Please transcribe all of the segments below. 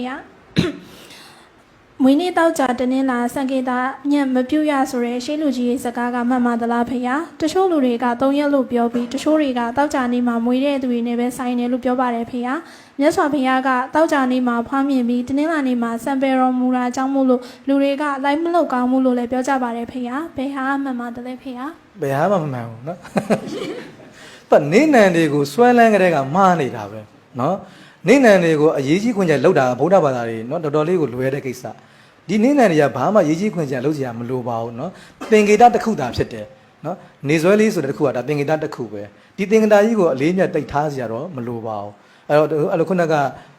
ဖေဟာမွေးနေ့တောက်ကြတနင်္လာစံကေတာညံ့မပြုတ်ရဆိုရဲရှေးလူကြီးရဲ့စကားကမှန်မှန်သလားဖေဟာတချို့လူတွေက၃ရက်လို့ပြောပြီးတချို့တွေကတောက်ကြနေမှာမွေးတဲ့သူတွေနဲ့ပဲဆိုင်တယ်လို့ပြောပါတယ်ဖေဟာမြတ်စွာဘုရားကတောက်ကြနေမှာဖွားမြင်ပြီးတနင်္လာနေ့မှာစံပယ်တော်မူတာကြောင့်မို့လို့လူတွေကလိုက်မလောက်ကောင်းမှုလို့လည်းပြောကြပါတယ်ဖေဟာဘယ်ဟာမှန်မှန်သလဲဖေဟာဘယ်ဟာမှမမှန်ဘူးနော်ပတ်နေနံတွေကိုစွဲလန်းကြတဲ့ကမှားနေတာပဲနော် နိမ့်နံတွေကိုအရေးကြီးခွင့်ချက်လောက်တာဗုဒ္ဓဘာသာတွေနော်တော်တော်လေးကိုလွယ်တဲ့ကိစ္စဒီနိမ့်နံတွေကဘာမှရေးကြီးခွင့်ချက်လောက်စရာမလိုပါဘူးနော်သင်္ကေတတစ်ခုသာဖြစ်တယ်နော်နေဆွဲလေးဆိုတဲ့တစ်ခုကဒါသင်္ကေတတစ်ခုပဲဒီသင်္ကေတကြီးကိုအလေးမြတ်တိတ်ထားစရာတော့မလိုပါဘူးအဲ့တော့အဲ့လိုခုနက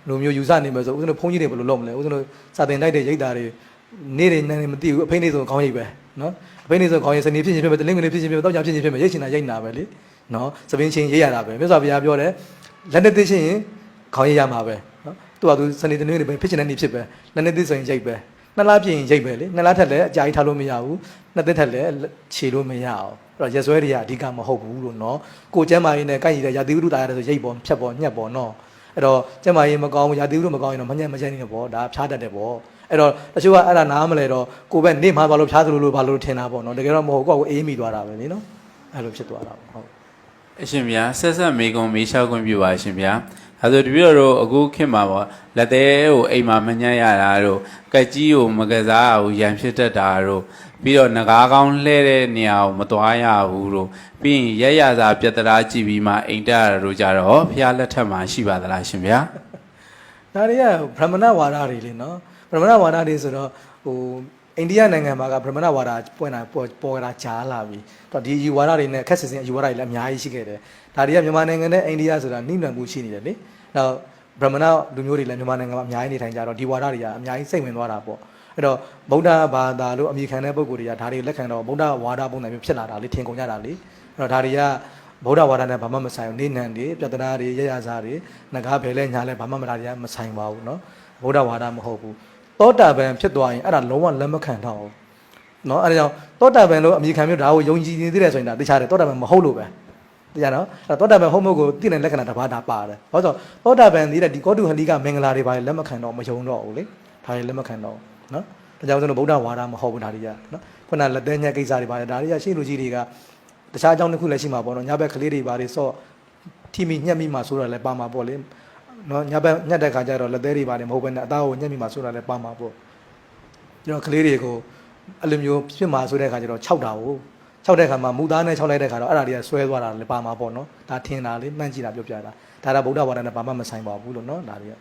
လူမျိုးယူဆနေမယ်ဆိုဦးဇင်းတို့ဖုန်းကြီးတွေဘယ်လိုလုပ်မလဲဦးဇင်းတို့စာသင်တိုက်တဲ့ရိတ်သားတွေနေ့တွေနေ့တွေမသိဘူးအဖိနေဆိုခေါင်းရိတ်ပဲနော်အဖိနေဆိုခေါင်းရိတ်စနေဖြစ်ချင်းဖြစ်မယ်တလင်းကနေဖြစ်ချင်းဖြစ်မယ်တောက်ချဖြစ်ချင်းဖြစ်မယ်ရိတ်ချင်တာရိတ်နာပဲလေနော်သပင်းချင်းရိတ်ရတာပဲမြတ်စွာဘုရားပြောတယ်လက်နဲ့သိချင်းရင် ခေါင်းရိတ်ရမှာပဲနော်သူကသူစနေတနင်္ဂနွေပဲဖြစ်ချင်တဲ့နေ့ဖြစ်ပဲလက်နဲ့သိဆိုရင်ရိတ်ပဲနှစ်လားပြင်ရင်ရိတ်ပဲလေနှစ်လားထက်လည်းအကြာကြီးထားလို့မရဘူးနှစ်သက်ထက်လည်းခြေလို့မရအောင်အဲ့တော့ရက်စွဲတွေကအဓိကမဟုတ်ဘူးလို့နော်ကိုကျမ်းမာရေးနဲ့ကိုက်ရတဲ့ရာသီဥတုတာရတယ်ဆိုရိတ်ပေါ်ဖြတ်ပေါ်ညှက်ပေါ်နော်အဲ့တော့ကျမ်းမာရေးမကောင်းဘူးရာသီဥတုမကောင်းရင်တော့မညက်မချက်နေပေါ့ဒါဖြားတတ်တယ်ပေါ့အဲ့တော့တချို့ကအဲ့ဒါနားမလဲတော့ကိုပဲနေမှာဘာလို့ဖြားသလိုလိုဘာလို့ထင်တာပေါ့နော်တကယ်တော့မဟုတ်ကိုကကိုအေးမိသွားတာပဲလေနော်အဲ့လိုဖြစ်သွားတာပေါ့ဟုတ်အရှင်ဗျာဆက်ဆက်မေကုံမေးလျှောက်ခွင့်ပြုပါအရှင်ဗျာ ဒါဆိုတပည့်တော်တို့အခုခေတ်မှာပေါ့လက်သေးကိုအိမ်မှာမညံ့ရတာတို့ကက်ကြီးကိုမကစားဘူးရန်ဖြစ်တတ်တာတို့ပြီးတော့ငကားကောင်းလှဲတဲ့နေရာကိုမသွားရဘူးတို့ပြီးရင်ရက်ရစာပြတ်တရာကြည့်ပြီးမှအိမ်တက်ရတာတို့ကြတော့ဖះလက်ထက်မှာရှိပါသလားရှင်ဗျာဒါတွေကဗြဟ္မဏဝါဒတွေလေနော်ဗြဟ္မဏဝါဒတွေဆိုတော့ဟို အိန္ဒိယနိုင်ငံမှာကဗြဟ္မဏဝါဒပွင့်လာပေါ်ပေါ်လာကြားလာပြီတော့ဒီယူဝါဒတွေနဲ့အခက်ဆင်ဆင်ယူဝါဒတွေလည်းအများကြီးရှိခဲ့တယ်ဒါတွေကမြန်မာနိုင်ငံနဲ့အိန္ဒိယဆိုတာနှိမ့်နံမှုရှိနေတယ်လေနောက်ဗြဟ္မဏလူမျိုးတွေလည်းမြန်မာနိုင်ငံမှာအများကြီးနေထိုင်ကြတော့ဒီဝါဒတွေကအများကြီးစိတ်ဝင်သွားတာပေါ့အဲ့တော့ဗုဒ္ဓဘာသာလို့အမိခံတဲ့ပုဂ္ဂိုလ်တွေကဒါတွေလက်ခံတော့ဗုဒ္ဓဝါဒပုံစံမျိုးဖြစ်လာတာလေထင်ကုန်ကြတာလေအဲ့တော့ဒါတွေကဗုဒ္ဓဝါဒနဲ့ဘာမှမဆိုင်ဘူးနေနံတွေပြဿနာတွေရရစားတွေငကားဖယ်လဲညာလဲဘာမှမလာတွေကမဆိုင်ပါဘူးเนาะဗုဒ္ဓဝါဒမဟုတ်ဘူး သောတာပန်ဖြစ်သွားရင်အဲ့ဒါလုံးဝလက်မခံတော့ဘူးနော်အဲ့ဒါကြောင့်သောတာပန်လို့အမိခံမျိုးဒါကိုယုံကြည်နေသေးတယ်ဆိုရင်ဒါတခြားတယ်သောတာပန်မဟုတ်လို့ပဲတရားနော်အဲ့တော့သောတာပန်ဟုတ်မဟုတ်ကိုသိတဲ့လက္ခဏာတစ်ပါးဒါပါတယ်ဘာလို့ဆိုသောတာပန်သေးတဲ့ဒီကောတုဟလိကမင်္ဂလာတွေပါလက်မခံတော့မယုံတော့ဘူးလေဒါတွေလက်မခံတော့ဘူးနော်ဒါကြောင့်ကျွန်တော်ဗုဒ္ဓဝါဒမဟုတ်ဘူးဒါတွေကနော်ခုနလက်သေးညက်ကိစ္စတွေပါတယ်ဒါတွေကရှေ့လူကြီးတွေကတခြားအကြောင်းတစ်ခုလည်းရှိမှာပေါ့နော်ညဘက်ကလေးတွေပါတယ်ဆော့ထိမိညက်မိမှာဆိုတော့လည်းပါမှာပေါ့လေ နော်ညဘက်ညက်တဲ့ခါကျတော့လက်သေးတွေပါတယ်မဟုတ်ဘဲနဲ့အသားကိုညက်မိမှာဆိုတာလည်းပါမှာပေါ့ကျွန်တော်ကလေးတွေကိုအဲ့လိုမျိုးဖြစ်မှာဆိုတဲ့ခါကျတော့6တာကို6တဲ့ခါမှာမူသားနဲ့6လိုက်တဲ့ခါတော့အဲ့ဒါတွေကဆွဲသွားတာလည်းပါမှာပေါ့နော်ဒါထင်တာလေးမှန်းကြည့်တာပြောပြတာဒါကဗုဒ္ဓဘာသာနဲ့ဘာမှမဆိုင်ပါဘူးလို့နော်ဒါတွေက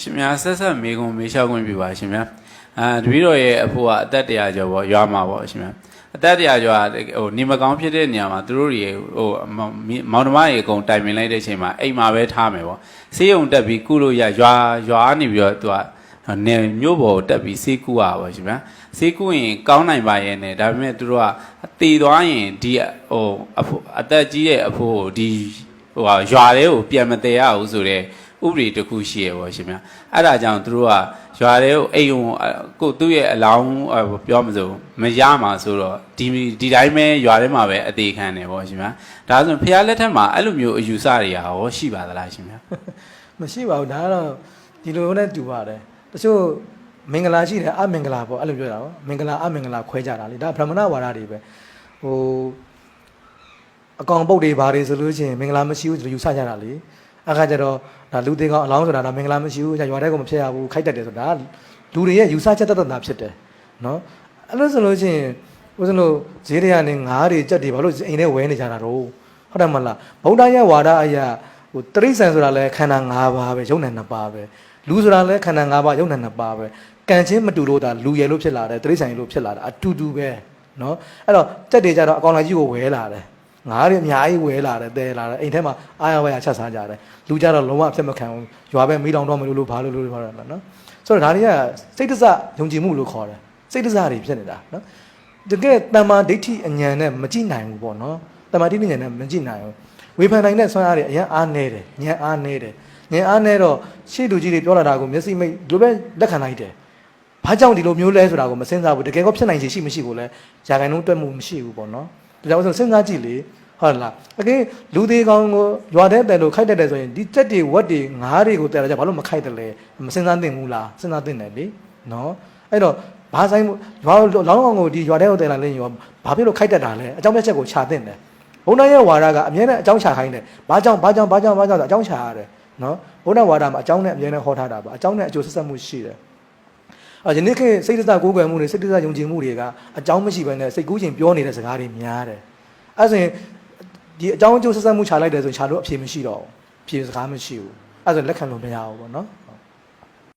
ရှင်များဆက်ဆက်မေကုံမေးလျှောက်ခွင့်ပြုပါရှင်များအာတပည့်တော်ရဲ့အဖို့ကအသက်တရာကျော်ပေါ့ရွာမှာပေါ့ရှင်များအသက်တရာကျော်ကဟိုနေမကောင်းဖြစ်တဲ့နေရာမှာသူတို့တွေဟိုမောင်မောင်နှမရေအကုန်တိုင်ပင်လိုက်တဲ့အချိန်မှာအိမ်မှာပဲထားမယ်ပေါ့ဆေးရုံတက်ပြီးကုလို့ရရွာရွာနေပြီးတော့သူကနေမြို့ပေါ်တက်ပြီးဆေးကုရပါရှင်ဗျာဆေးကုရင်ကောင်းနိုင်ပါရဲ့နဲ့ဒါပေမဲ့သူတို့ကတည်သွားရင်ဒီဟိုအဖို့အသက်ကြီးတဲ့အဖို့ကိုဒီဟိုဟာရွာလေးကိုပြန်မတည်ရဘူးဆိုတော့ ဥပဒေတစ်ခုရှိရပေါ့ရှင်ဗျာအဲ့ဒါကြောင့်သူတို့ကရွာလေးကိုအိမ်ကိုကိုသူ့ရဲ့အလောင်းပြောမစို့မရမှာဆိုတော့ဒီဒီတိုင်းပဲရွာထဲမှာပဲအသေးခံတယ်ပေါ့ရှင်ဗျာဒါဆိုရင်ဖះလက်ထက်မှာအဲ့လိုမျိုးအယူဆတွေဟာရောရှိပါသလားရှင်ဗျာမရှိပါဘူးဒါကတော့ဒီလိုနဲ့တူပါတယ်တချို့မင်္ဂလာရှိတယ်အမင်္ဂလာပေါ့အဲ့လိုပြောတာပေါ့မင်္ဂလာအမင်္ဂလာခွဲကြတာလေဒါဗြဟ္မဏဝါဒတွေပဲဟိုအကောင်ပုတ်တွေဘာတွေဆိုလို့ရှိရင်မင်္ဂလာမရှိဘူးဆိုယူဆကြတာလေ အခါကျတော့ဒါလူသေးကောင်အလောင်းဆိုတာဒါမင်္ဂလာမရှိဘူးရွာတဲ့ကောင်မဖြစ်ရဘူးခိုက်တတ်တယ်ဆိုတာလူတွေရဲ့ယူဆချက်တတ်တာဖြစ်တယ်နော်အဲ့လိုဆိုလို့ရှိရင်ဦးဇင်းတို့ဈေးတွေကနေငါးတွေကြက်တွေဘာလို့အိမ်ထဲဝဲနေကြတာတော့ဟုတ်တယ်မလားဗုဒ္ဓရဲ့ဝါဒအရာဟိုတရိษံဆိုတာလဲခန္ဓာ၅ပါးပဲယုံနဲ့နှစ်ပါးပဲလူဆိုတာလဲခန္ဓာ၅ပါးယုံနဲ့နှစ်ပါးပဲကံချင်းမတူလို့ဒါလူရယ်လို့ဖြစ်လာတယ်တရိษံရယ်လို့ဖြစ်လာတာအတူတူပဲနော်အဲ့တော့ကြက်တွေကြတော့အကောင်လိုက်ကြီးကိုဝဲလာတယ် ငါးတွေအများကြီးဝဲလာတယ်တဲလာတယ်အိမ်ထဲမှာအားရဝဲရချက်စားကြတယ်လူကြတော့လုံးဝအဖြစ်မခံဘူးရွာပဲမိလောင်တော့မလို့လို့ဘာလို့လို့ဘာလို့နော်ဆိုတော့ဒါတွေကစိတ်တစယုံကြည်မှုလို့ခေါ်တယ်စိတ်တစတွေဖြစ်နေတာနော်တကယ်တမ္မာဒိဋ္ဌိအဉာဏ်နဲ့မကြည့်နိုင်ဘူးပေါ့နော်တမ္မာဒိဋ္ဌိဉာဏ်နဲ့မကြည့်နိုင်ဘူးဝေဖန်နိုင်တဲ့ဆွမ်းအားတွေအရင်အားနေတယ်ဉာဏ်အားနေတယ်ဉာဏ်အားနေတော့ရှေ့လူကြီးတွေပြောလာတာကိုမျက်စိမိတ်လိုပဲလက်ခံလိုက်တယ်ဘာကြောင့်ဒီလိုမျိုးလဲဆိုတာကိုမစဉ်းစားဘူးတကယ်ကောဖြစ်နိုင်ချေရှိမရှိကိုလဲຢာခိုင်နှုန်းတွက်မှုမရှိဘူးပေါ့နော် ဒါကြောင့်ဆိုစဉ်းစားကြည့်လေဟုတ်လားအကင်းလူသေးကောင်းကိုရွာတဲ့တယ်လို့ခိုက်တတ်တယ်ဆိုရင်ဒီတက်တွေဝက်တွေငါးတွေကိုတယ်လာကြဘာလို့မခိုက်တယ်လဲမစင်စားသင့်ဘူးလားစဉ်းစားသင့်တယ်လေနော်အဲ့တော့ဘာဆိုင်ရွာလောင်းကောင်ကိုဒီရွာတဲ့ကိုတယ်လာလဲရွာဘာဖြစ်လို့ခိုက်တတ်တာလဲအကြောင်းပြချက်ကိုခြာသင့်တယ်ဘုန်းတော်ရဲ့ဝါဒကအမြဲတမ်းအကြောင်းခြာခိုင်းတယ်ဘာကြောင့်ဘာကြောင့်ဘာကြောင့်ဘာကြောင့်ဆိုအကြောင်းခြာရတယ်နော်ဘုန်းတော်ဝါဒမှာအကြောင်းနဲ့အမြဲတမ်းဟောထားတာပါအကြောင်းနဲ့အကျိုးဆက်ဆက်မှုရှိတယ်အဲ ယနေ့ခေတ်စိတ်တသက်ကိုးကွယ်မှုတွေစိတ်တသက်ယုံကြည်မှုတွေကအကြောင်းမရှိဘဲနဲ့စိတ်ကူးခြင်းပြောနေတဲ့စကားတွေများတယ်အဲဆိုရင်ဒီအကြောင်းအကျိုးဆက်ဆက်မှုခြာလိုက်တယ်ဆိုရင်ခြာလို့အဖြေမရှိတော့ဘူးအဖြေစကားမရှိဘူးအဲဆိုရင်လက်ခံလို့မရဘူးပေါ့နော်